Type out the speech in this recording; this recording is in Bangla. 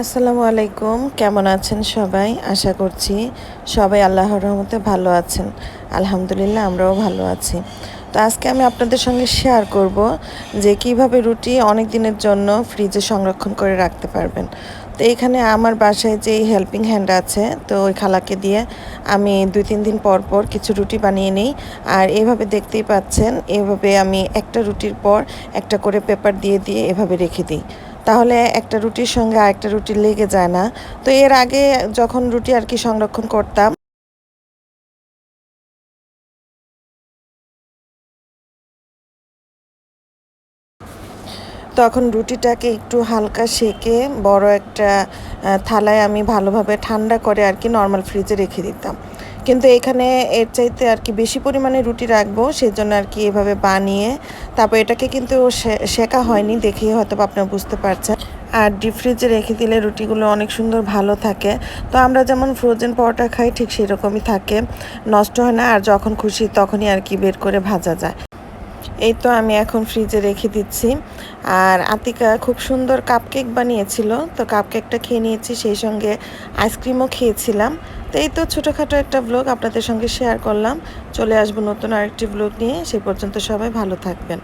আসসালামু আলাইকুম। কেমন আছেন সবাই? আশা করছি সবাই আল্লাহর রহমতে ভালো আছেন। আলহামদুলিল্লাহ, আমরাও ভালো আছি। তো আজকে আমি আপনাদের সঙ্গে শেয়ার করব যে কীভাবে রুটি অনেক দিনের জন্য ফ্রিজে সংরক্ষণ করে রাখতে পারবেন। তো এখানে আমার বাসায় যে হেল্পিং হ্যান্ড আছে, তো ওই খালাকে দিয়ে আমি দুই তিন দিন পর পর কিছু রুটি বানিয়ে নিই। আর এভাবে দেখতেই পাচ্ছেন, এভাবে আমি একটা রুটির পর একটা করে পেপার দিয়ে দিয়ে এভাবে রেখে দিই। তাহলে একটা রুটির সঙ্গে আরেকটা রুটি লেগে যায় না। তো এর আগে যখন রুটি আর কি সংরক্ষণ করতাম, তখন রুটিটাকে একটু হালকা সেকে বড় একটা থালায় আমি ভালোভাবে ঠান্ডা করে আর কি নর্মাল ফ্রিজে রেখে দিতাম। কিন্তু এখানে এর চাইতে আর কি বেশি পরিমাণে রুটি রাখব সেই জন্য আর কি এভাবে বানিয়ে তারপর এটাকে কিন্তু শেখা হয়নি দেখেই হয়তো আপনারা বুঝতে পারছেন। আর ডিপ ফ্রিজে রেখে দিলে রুটিগুলো অনেক সুন্দর ভালো থাকে। তো আমরা যেমন ফ্রোজেন পরোটা খাই, ঠিক সেরকমই থাকে। নষ্ট হয় না, আর যখন খুশি তখনই আর কি বের করে ভাজা যায়। এই তো আমি এখন ফ্রিজে রেখে দিচ্ছি। আর আতিকা খুব সুন্দর কাপকেক বানিয়েছিল, তো কাপকেকটা খেয়ে নিয়েছি, সেই সঙ্গে আইসক্রিমও খেয়েছিলাম। তো এই তো ছোটোখাটো একটা ব্লগ আপনাদের সঙ্গে শেয়ার করলাম। চলে আসব নতুন আরেকটি ব্লগ নিয়ে। সেই পর্যন্ত সবাই ভালো থাকবেন।